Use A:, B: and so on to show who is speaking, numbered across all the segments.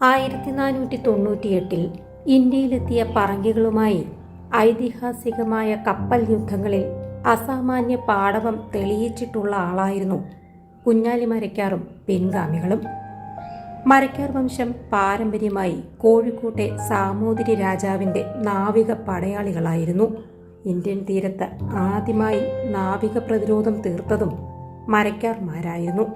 A: നാനൂറ്റി തൊണ്ണൂറ്റിയെട്ടിൽ ഇന്ത്യയിലെത്തിയ പറങ്കികളുമായി ഐതിഹാസികമായ കപ്പൽ യുദ്ധങ്ങളിൽ അസാമാന്യ പാടവം തെളിയിച്ചിട്ടുള്ള ആളായിരുന്നു കുഞ്ഞാലി മരക്കാറും പിൻഗാമികളും മരക്കാർ വംശം പാരമ്പര്യമായി കോഴിക്കോട്ടെ സാമൂതിരി രാജാവിന്റെ നാവിക പടയാളികളായിരുന്നു. ഇന്ത്യൻ തീരത്ത് ആദ്യമായി നാവിക പ്രതിരോധം തീർത്തതും മരയ്ക്കാർമാരായിരുന്നു.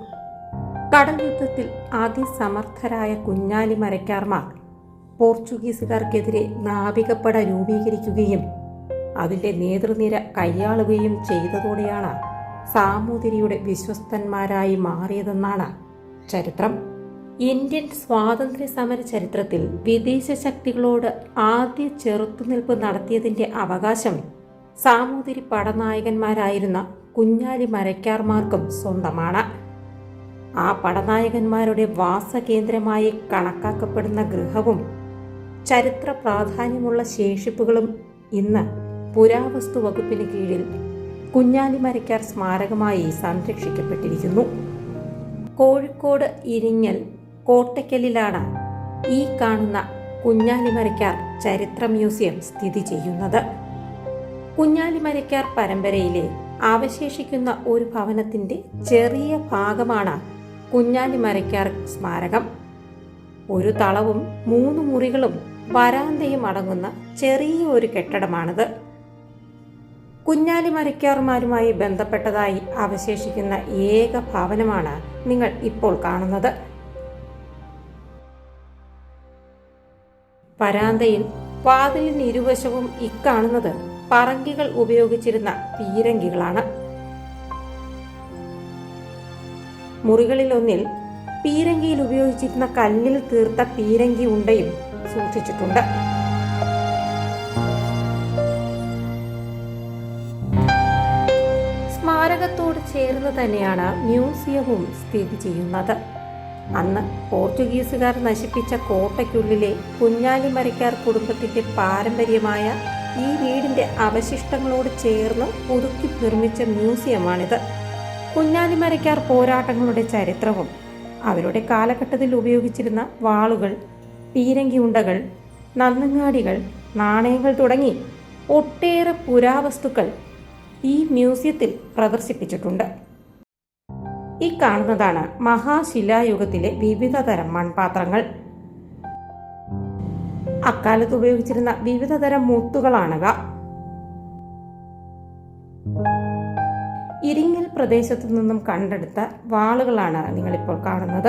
A: കടൽ യുദ്ധത്തിൽ ആദ്യ സമർത്ഥരായ കുഞ്ഞാലി മരക്കാർമാർ പോർച്ചുഗീസുകാർക്കെതിരെ നാവികപ്പട രൂപീകരിക്കുകയും അതിന്റെ നേതൃനിര കൈയാളുകയും ചെയ്തതോടെയാണ് സാമൂതിരിയുടെ വിശ്വസ്തന്മാരായി മാറിയതെന്നാണ് ചരിത്രം. ഇന്ത്യൻ സ്വാതന്ത്ര്യ സമര ചരിത്രത്തിൽ വിദേശ ശക്തികളോട് ആദ്യ ചെറുത്തുനിൽപ്പ് നടത്തിയതിന്റെ അവകാശം സാമൂതിരി പടനായകന്മാരായിരുന്ന കുഞ്ഞാലി മരക്കാർമാർക്കും സ്വന്തമാണ്. ആ പടനായകന്മാരുടെ വാസകേന്ദ്രമായി കണക്കാക്കപ്പെടുന്ന ഗൃഹവും ചരിത്ര പ്രാധാന്യമുള്ള ശേഷിപ്പുകളും ഇന്ന് പുരാവസ്തു വകുപ്പിന് കീഴിൽ കുഞ്ഞാലി മരയ്ക്കാർ സ്മാരകമായി സംരക്ഷിക്കപ്പെട്ടിരിക്കുന്നു. കോഴിക്കോട് ഇരിങ്ങൽ കോട്ടയ്ക്കലിലാണ് ഈ കാണുന്ന കുഞ്ഞാലിമരയ്ക്കാർ ചരിത്ര മ്യൂസിയം സ്ഥിതി ചെയ്യുന്നത്. കുഞ്ഞാലിമരയ്ക്കാർ പരമ്പരയിലെ അവശേഷിക്കുന്ന ഒരു ഭവനത്തിന്റെ ചെറിയ ഭാഗമാണ് കുഞ്ഞാലിമരയ്ക്കാർ സ്മാരകം. ഒരു തളവും മൂന്ന് മുറികളും വരാന്തയും അടങ്ങുന്ന ചെറിയ ഒരു കെട്ടിടമാണിത്. കുഞ്ഞാലി മരയ്ക്കാർമാരുമായി ബന്ധപ്പെട്ടതായി അവശേഷിക്കുന്ന ഏക ഭവനമാണ് നിങ്ങൾ ഇപ്പോൾ കാണുന്നത്. വരാന്തയിൽ വാതിലിന് ഇരുവശവും ഇക്കാണുന്നത് പറങ്കികൾ ഉപയോഗിച്ചിരുന്ന പീരങ്കികളാണ്. മുറികളിലൊന്നിൽ പീരങ്കിയിൽ ഉപയോഗിച്ചിരുന്ന കല്ലിൽ തീർത്ത പീരങ്കി ഉണ്ടയും സൂക്ഷിച്ചിട്ടുണ്ട്. സ്മാരകത്തോട് ചേർന്ന് തന്നെയാണ് മ്യൂസിയവും സ്ഥിതി ചെയ്യുന്നത്. അന്ന് പോർച്ചുഗീസുകാർ നശിപ്പിച്ച കോട്ടയ്ക്കുള്ളിലെ കുഞ്ഞാലിമരക്കാർ കുടുംബത്തിന്റെ പാരമ്പര്യമായ ഈ വീടിന്റെ അവശിഷ്ടങ്ങളോട് ചേർന്ന് പുതുക്കി നിർമ്മിച്ച മ്യൂസിയമാണിത്. കുഞ്ഞാലിമരയ്ക്കാർ പോരാട്ടങ്ങളുടെ ചരിത്രവും അവരുടെ കാലഘട്ടത്തിൽ ഉപയോഗിച്ചിരുന്ന വാളുകൾ പീരങ്കി ഉണ്ടകൾ നന്നങ്ങാടികൾ നാണയങ്ങൾ തുടങ്ങി ഒട്ടേറെ പുരാവസ്തുക്കൾ ഈ മ്യൂസിയത്തിൽ പ്രദർശിപ്പിച്ചിട്ടുണ്ട്. ഈ കാണുന്നതാണ് മഹാശിലായുഗത്തിലെ വിവിധ തരം മൺപാത്രങ്ങൾ. അക്കാലത്ത് ഉപയോഗിച്ചിരുന്ന വിവിധ തരം മുത്തുകളാണവ. പ്രദേശത്തു നിന്നും കണ്ടെടുത്ത വാളുകളാണ് നിങ്ങളിപ്പോൾ കാണുന്നത്.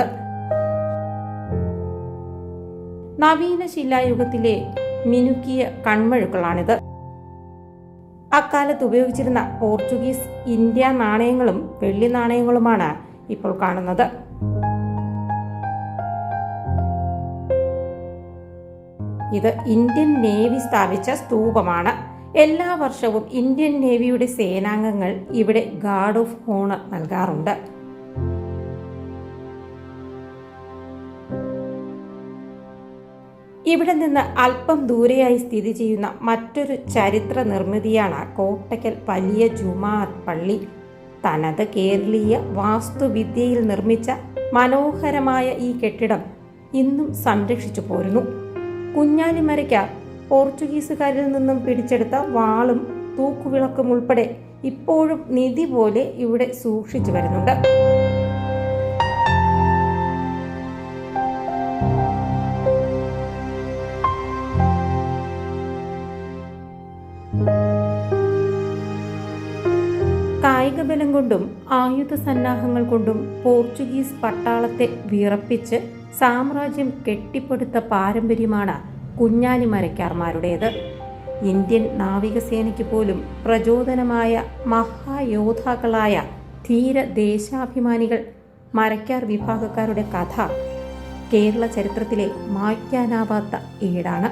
A: നവീന ശിലായുഗത്തിലെ മിനുക്കിയ കൺമഴുക്കളാണിത്. അക്കാലത്ത് ഉപയോഗിച്ചിരുന്ന പോർച്ചുഗീസ് ഇന്ത്യ നാണയങ്ങളും വെള്ളി നാണയങ്ങളുമാണ് ഇപ്പോൾ കാണുന്നത്. ഇത് ഇന്ത്യൻ നേവി സ്ഥാപിച്ച സ്തൂപമാണ്. എല്ലാ വർഷവും ഇന്ത്യൻ നേവിയുടെ സേനാംഗങ്ങൾ ഇവിടെ ഗാർഡ് ഓഫ് ഓണർ നൽകാറുണ്ട്. ഇവിടെ നിന്ന് അല്പം ദൂരെയായി സ്ഥിതി ചെയ്യുന്ന മറ്റൊരു ചരിത്ര നിർമ്മിതിയാണ് കോട്ടയ്ക്കൽ വലിയ ജുമാർ പള്ളി. തനത് കേരളീയ വാസ്തുവിദ്യയിൽ നിർമ്മിച്ച മനോഹരമായ ഈ കെട്ടിടം ഇന്നും സംരക്ഷിച്ചു പോരുന്നു. കുഞ്ഞാലിമരയ്ക്ക പോർച്ചുഗീസുകാരിൽ നിന്നും പിടിച്ചെടുത്ത വാളും തൂക്കുവിളക്കും ഉൾപ്പെടെ ഇപ്പോഴും നിധി പോലെ ഇവിടെ സൂക്ഷിച്ചു വരുന്നുണ്ട്. കായിക ബലം കൊണ്ടും ആയുധ സന്നാഹങ്ങൾ കൊണ്ടും പോർച്ചുഗീസ് പട്ടാളത്തെ വിറപ്പിച്ച് സാമ്രാജ്യം കെട്ടിപ്പടുത്ത പാരമ്പര്യമാണ് കുഞ്ഞാലി മരക്കാർമാരുടേത്. ഇന്ത്യൻ നാവികസേനയ്ക്ക് പോലും പ്രചോദനമായ മഹായോദ്ധാക്കളായ ധീര ദേശാഭിമാനികൾ മരയ്ക്കാർ വിഭാഗക്കാരുടെ കഥ കേരള ചരിത്രത്തിലെ മായ്ക്കാനാവാത്ത ഏടാണ്.